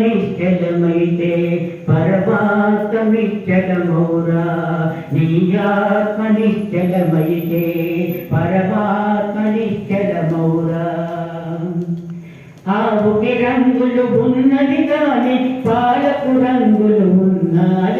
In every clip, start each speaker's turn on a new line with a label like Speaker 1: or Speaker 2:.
Speaker 1: నిశ్చలమైతే పరమాత్మనిశ్చలమౌరా నీ ఆత్మనిశ్చలమైతే పరమాత్మనిశ్చలమౌరా ఆవుకి రంగులు ఉన్నది కాని పాలకు రంగులు ఉన్నాయా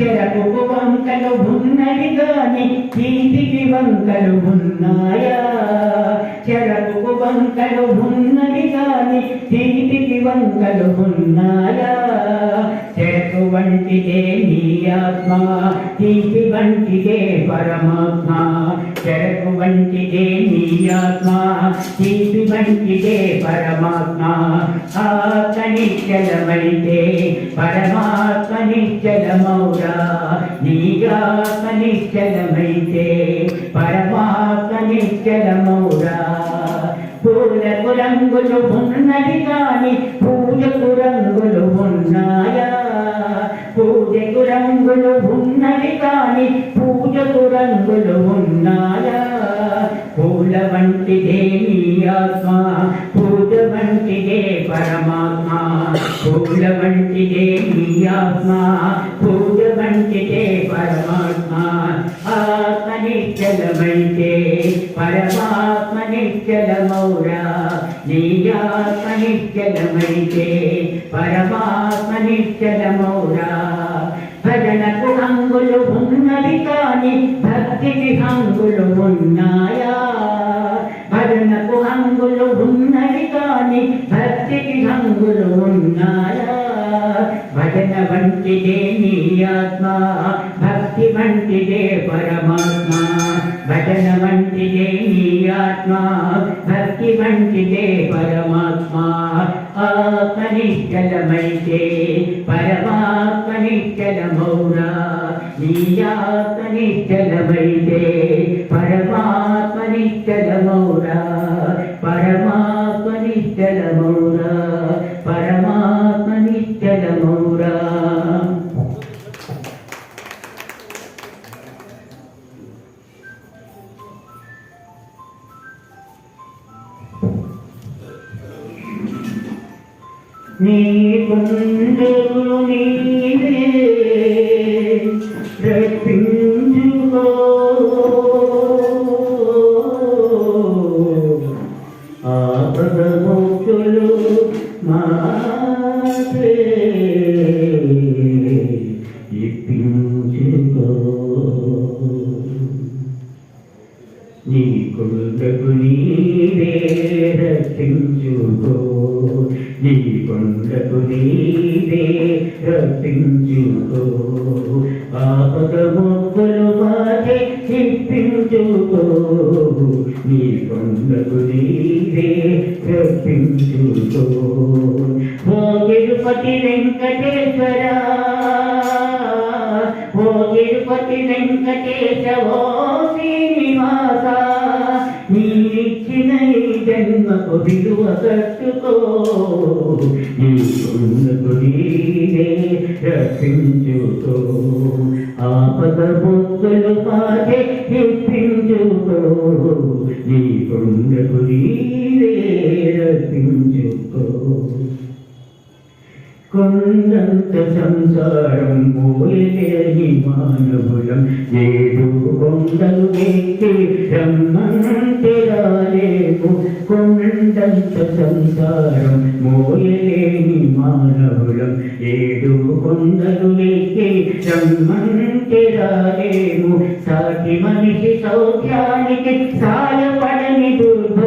Speaker 1: చెరకు వంకలు ఉన్నవి గాని తీపికి వంకలు ఉన్నాయా? చెరకు వంకలు ఉన్నవి గాని తీపికి వంకలు ఉన్నాయా? చెరకు వంటిదే నీ ఆత్మ తీపి వంటిదే పరమాత్మ. చెరకు వంటిదే నీ ఆత్మ తీపి వంటిదే పరమాత్మ. నిశ్చలమైతే పరమాత్మ నిశ్చలమౌరా నీగాత్మ నిశ్చలమైతే పరమాత్మ నిశ్చలమౌరా పూలకు రంగులు ఉన్నది కాని పూజకు రంగులు ఉన్నాయా? పూజకు రంగులు ఉన్నది కాని పూజకు రంగులు ఉన్నాయా? పూల వంటిదే నీ ఆత్మ పూజ వంటిదే పరమాత్మ పూల వంటిదే నీ ఆత్మ పూజ వంటిదే పరమాత్మ. ఆత్మ నిశ్చలమైతే పరమాత్మ నిశ్చలమౌరా నీ ఆత్మ నిశ్చలమైతే పరమాత్మ నిశ్చలమౌరా భజనకు హంగులు ఉన్నది కానీ భక్తికి హంగులు ఉన్నాయా? కాని భక్తికి హంగులు ఉన్నాయా? భజన వంటిదే నీ ఆత్మ భక్తి వంటిదే పరమాత్మ. భజన వంటిదే నీ ఆత్మ భక్తి వంటిదే పరమాత్మ. ఆత్మనిశ్చలమైతే నిశ్చలమైతే పరమాత్మ నిశ్చలమౌరా నీ ఆత్మ తిరుపతి వెంకటేశ్వర. ఓ తిరుపతి వెంకటేశ ఓ శ్రీనివాస నీరిచ్చిన ఈ జన్మకు విలువ కట్టుకో. నీ కొండకు నీవే రక్షించుకో. ఆపద బొక్కలు పాటే కొండంత సంసారం మూలేని మానవులం ఏడు కొండలు ఎక్కి రమ్మంటే రాలేము కొండంత సంసారం మోయలేని మానవులం ఏడు కొండలు ఎక్కి రమ్మంటే రాలేము సాటి మనిషి సౌఖ్యానికి సాయపడని దుర్భ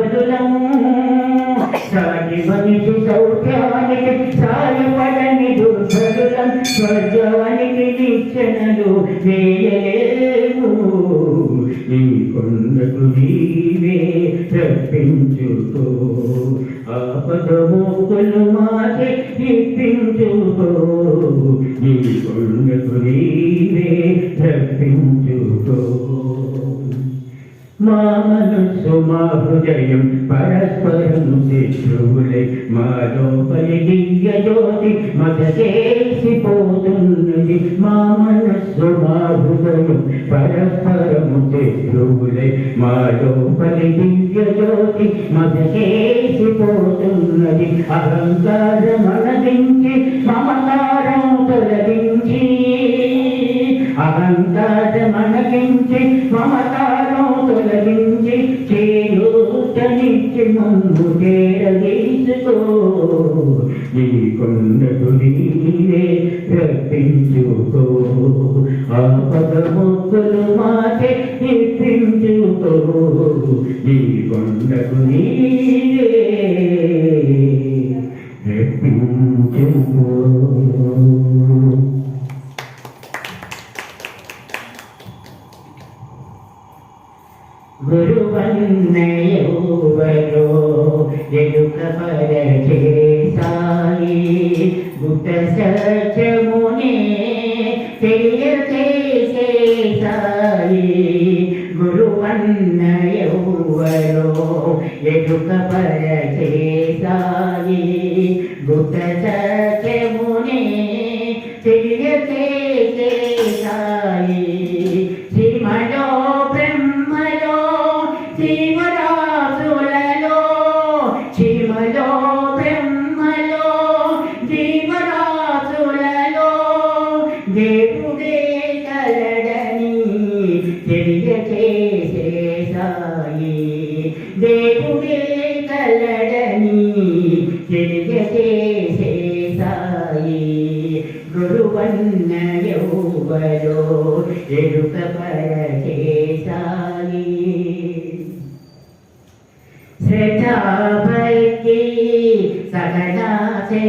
Speaker 1: నిచ్చెనలు ఈ కొండకు నీవే రప్పించుకో. ఆపద పదముక్కులు మాకి ఇప్పించుకో కొండకు నీవే రప్పించుకో. మా మనస్సు మా హృదయం పరస్పరం శత్రువులై మా లోపలి దివ్య జ్యోతి మత చేసిపోతున్నది మా మనస్సు మా హృదయం పరస్పరము శత్రువులై మా లోపలి దివ్య జ్యోతి మత చేసిపోతున్నది అహంకారం అనగించి మమకారం తొలగించి అహంకారం అనగించి మమకారం చేయూతనిచ్చి మమ్ము చేరదీసుకో నీ నీవే రప్పించుకో నీవే రప్పించుకో ఎదుక పరచేసాయి గుప్త సత్యమునే తెలియచేసేసాయి గురువన్నయోవరో ఎదుక పరచేసాయి గుప్త సత్యమునే తెలియచేసేసాయి దేవుడే కలడని తెలియజేసే సాయి గురువన్న యౌవరో ఎరుక పరచే పరచేసాయి శ్రద్ధాభక్తి సహనా చే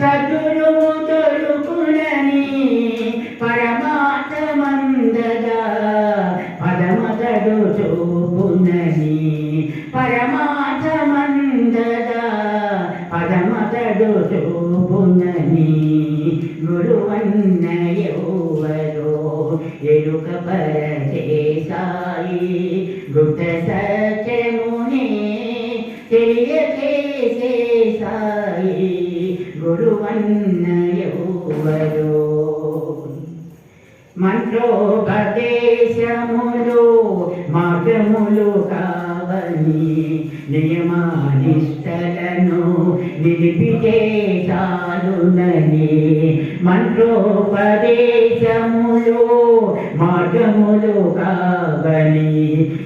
Speaker 1: Try to మార్గములు కావని నియమానిష్టలను నిలిపితే చాలునని మంత్రోపదేశములు మార్గములు కావని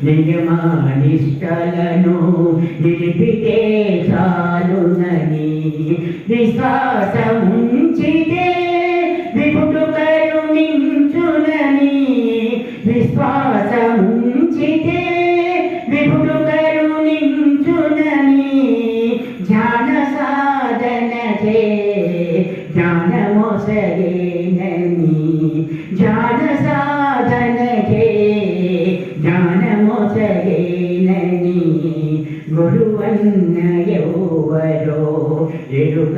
Speaker 1: నియమానిష్టలను నిలిపితే చాలునని విశ్వాసముంచితే విపుడు కరుణించునని విశ్వాసము విశ్వాసముంచితే విపుడు కరుణించునని ధ్యాన సాధన చే జ్ఞానమోసరేనని ధ్యాన సాధన చే జ్ఞానమోసరేనని గురువన్న ఎవరో ఎరుక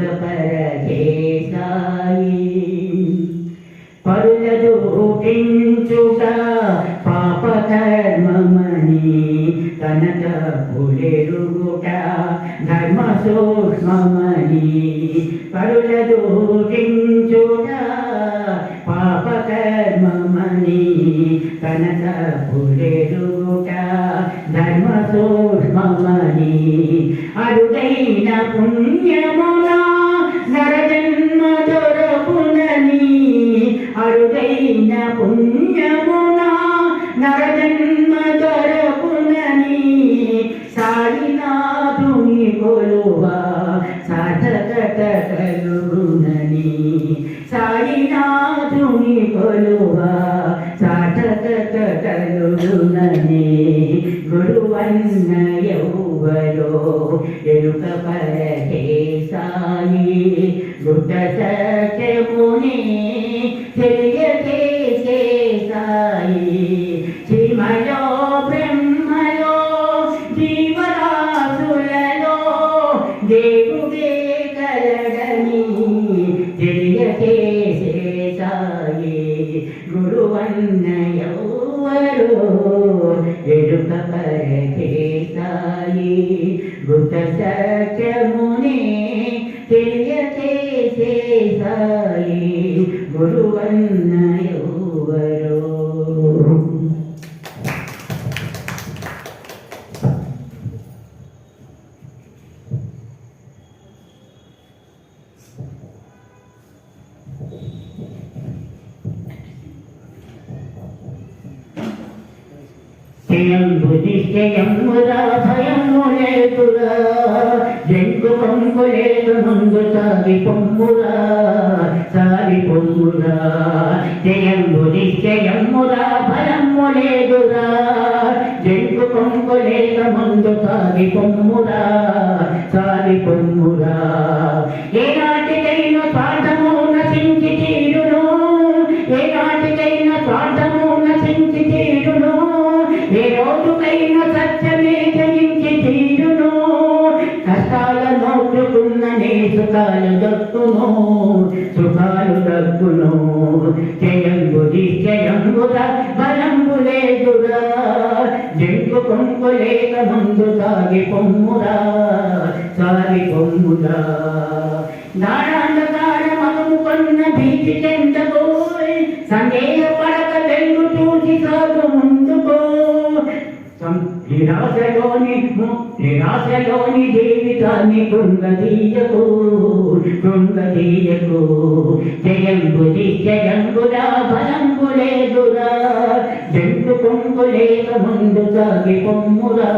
Speaker 1: గుడ్డ సత్యముని తెలియచేసేసాయి శ్రీమయో బ్రహ్మ జయంబు నిశ్చయమురా భయము లేదురా జంకు పంపు లేదు ముందు సాగి పొంగురా సాగి పొంగురా జయంబు నిశ్చయమురా భయము లేదురా జంకు పంపు లేక ముందు సాగి పొమ్మురా సాగి పొమ్మురా ఏనాటికైనా దక్కును సుఖాలు దక్కును జయంబు నిశ్చయంబురా బలంబు లేదురా జంకు కొంపు లేక ముందు సాగి పొమ్మురా సాగి పొమ్మురా కొన్న భీతి చెందబోయ్ ఆశలోని నిరాశలోని జీవితాన్ని కృంగదీయకు కృంగదీయకు జయంబు నిశ్చయంబురా బలంబు లేదురా. జంకు పొంగు లేక ముందు సాగి పొమ్మురా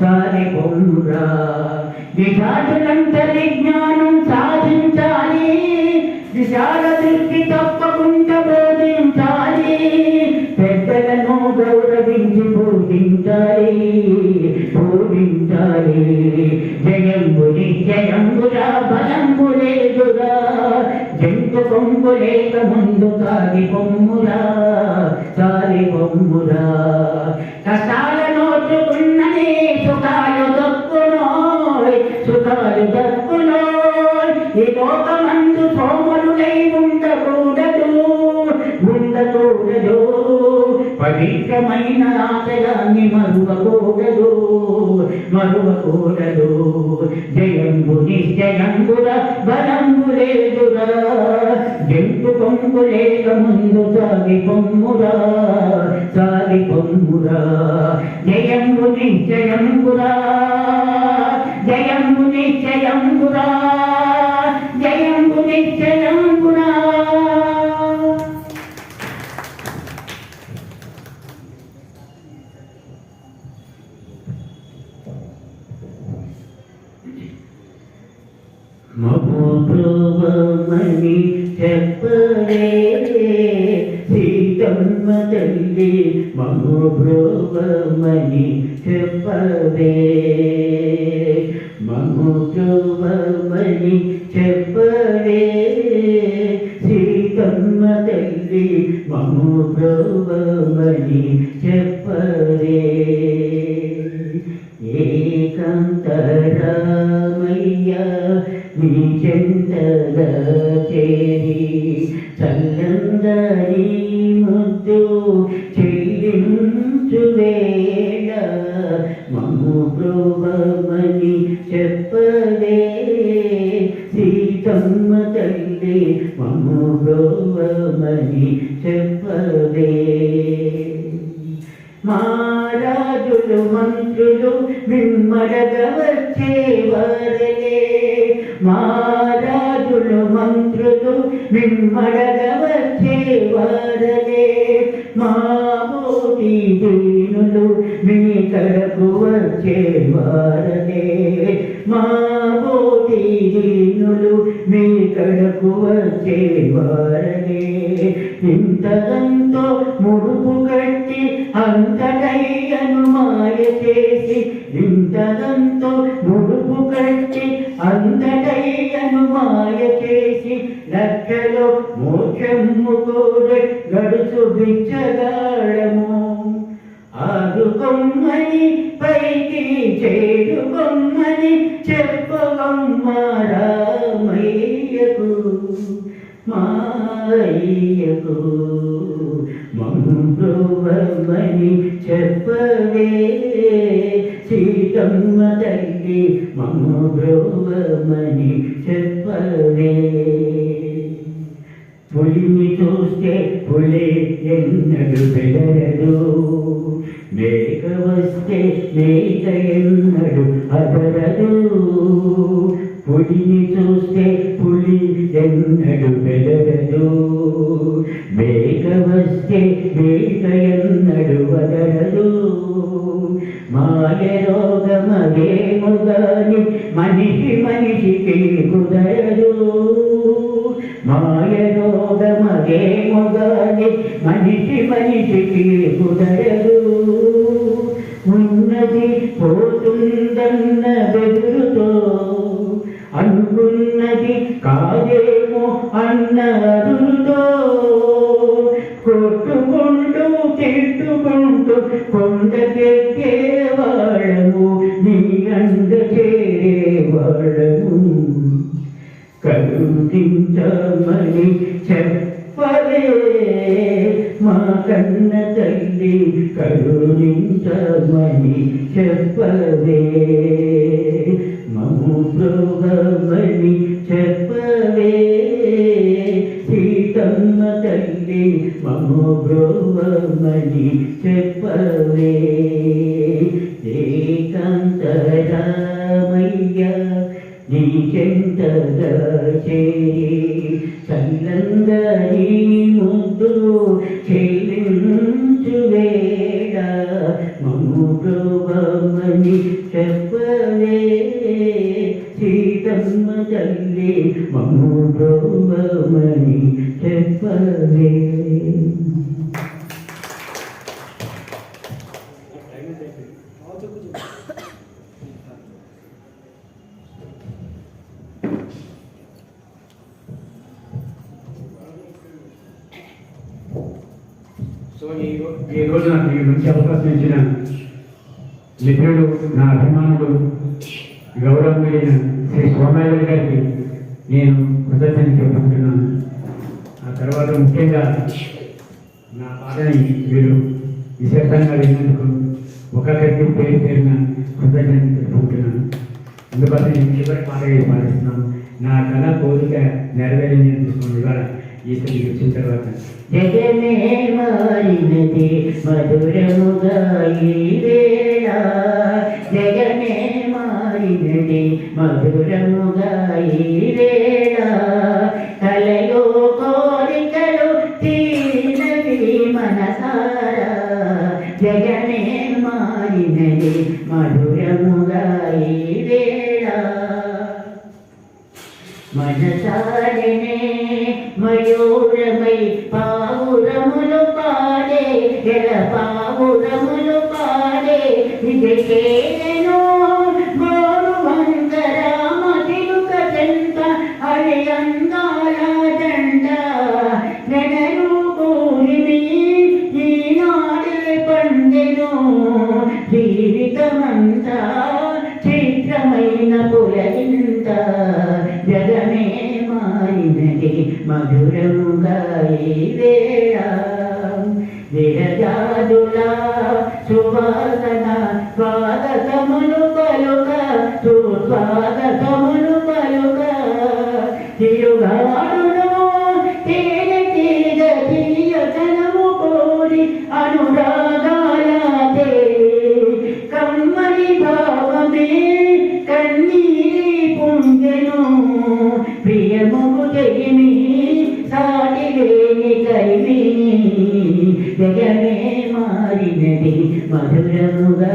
Speaker 1: సాగి పొమ్మురా విధాతులంత విజ్ఞానం సాధించాలి. విశాల దృష్టి తప్పకుండా బోధించాలి. జంతు లేక ముందు తాగి పొమ్మురా సాగి పొమ్మురా. కష్టాల నోచుకున్ననే సుఖాలు దక్కునోయ్ సుఖాలు దక్కునోయ్. ఈ లోకమందు సోమరులై ఉండకూడదు ఉండకూడదు. పవిత్రమైన ఆశయాన్ని మరువకూడదు. మరువకూడదు జయంబు నిశ్చయంబుర బలంబు లేదురా జంతు కొంగు లేక ముందు సాగి పొమ్మురా సాగి పొమ్మురా జయంబు నిశ్చయంబురా జయంబు నిశ్చయంబురా. సీతమ్మ తల్లి మము ప్రభువని చెప్ప. మిమ్మడగ వచ్చేవారలే మారాజులు మంత్రులు మిమ్మడగ మోక్షము కోరే గడుచు బిచ్చగాడము. ఆదుకొమ్మని పైకి చేరుకొమ్మని చెప్పవమ్మ రామయ్యకు మాయ్యకు మమ్మని చెప్పవే సీతమ్మ తల్లి మమ్మ బ్రోవమని చెప్పవే. పులిని చూస్తే పులి ఎన్నడు బెదరదు మేక వస్తే మేక ఎన్నడు అదరదు. పులిని చూస్తే కొట్టుకుంటూ తిట్టుకుంటూ కొండకెక్కేవాళ్ళము నీ అండ చేరేవాళ్ళము కరుణించమని చెప్పలే మా కన్న తల్లి కరుణించమని చెప్పలే. మము బ్రోగమని నీకెంతగా చేరి చల్లంగా నీ ముద్దు చెల్లించు వేడ మము ప్రభమని
Speaker 2: సో ఈ ఈ రోజు నాకు ఈ మంచి అవకాశం ఇచ్చిన మిత్రుడు నా అభిమానుడు గౌరవమైన శ్రీ సోమయ్య గారికి నేను కృతజ్ఞత చెప్పుకుంటున్నాను. ఆ తర్వాత ముఖ్యంగా నా పాటని మీరు విశేషంగా విన్నందుకు ఒక్కొక్కరికి పేరు పేరున కృతజ్ఞత చెప్పుకుంటున్నాను. అందుకోసం నేను చివరి పాట పాటిస్తున్నాను నా కళ కోరిక నెరవేరిందని అనిపిస్తుంది ఇవాళ ఈశ్వరికి వచ్చిన తర్వాత
Speaker 1: జగమే మారినది మధురముగా ఈ జగమే మారినది మధురముగా మా మధురముగా ప్రియము జయమి సాటి లేని కైమి జగమే మారినది మధురముగా